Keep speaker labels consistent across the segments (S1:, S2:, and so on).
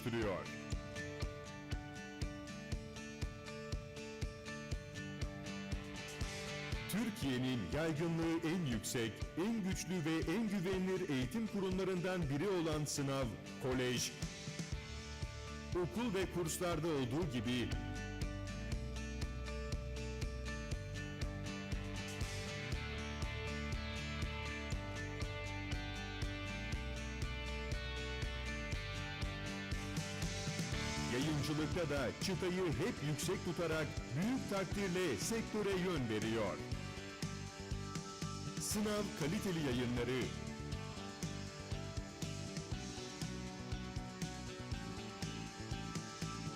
S1: oluşturuyor. Türkiye'nin yaygınlığı en yüksek, en güçlü ve en güvenilir eğitim kurumlarından biri olan sınav, kolej, okul ve kurslarda olduğu gibi Yayıncılıkta da çıtayı hep yüksek tutarak büyük takdirle sektöre yön veriyor. Sınav kaliteli yayınları,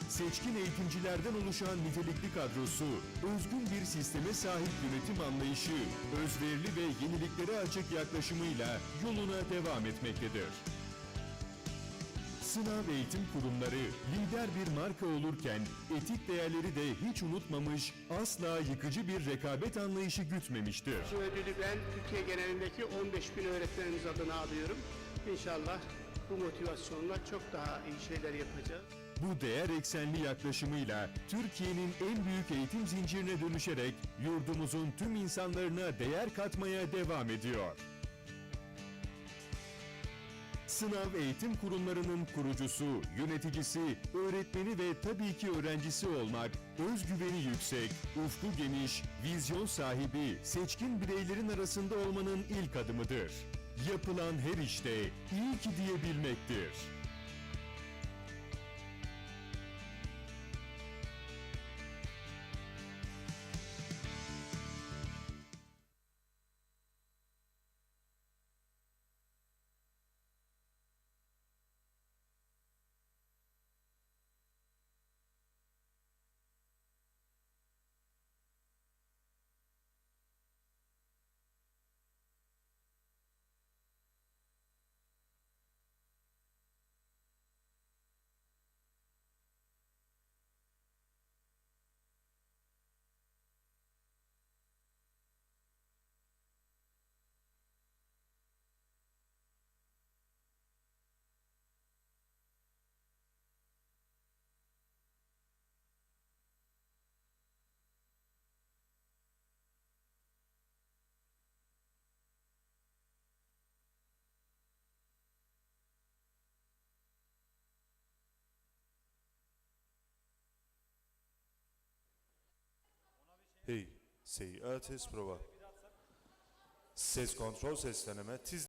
S1: seçkin eğitimcilerden oluşan nitelikli kadrosu, özgün bir sisteme sahip yönetim anlayışı, özverili ve yeniliklere açık yaklaşımıyla yoluna devam etmektedir. Sınav eğitim kurumları lider bir marka olurken etik değerleri de hiç unutmamış, asla yıkıcı bir rekabet anlayışı gütmemiştir.
S2: Bu ödülü ben Türkiye genelindeki 15 bin öğretmenimiz adına alıyorum. İnşallah bu motivasyonla çok daha iyi şeyler yapacağız.
S1: Bu değer eksenli yaklaşımıyla Türkiye'nin en büyük eğitim zincirine dönüşerek yurdumuzun tüm insanlarına değer katmaya devam ediyor. Sınav eğitim kurumlarının kurucusu, yöneticisi, öğretmeni ve tabii ki öğrencisi olmak, özgüveni yüksek, ufku geniş, vizyon sahibi, seçkin bireylerin arasında olmanın ilk adımıdır. Yapılan her işte iyi ki diyebilmektir.
S3: Test prova. Ses kontrol, ses deneme. Tiz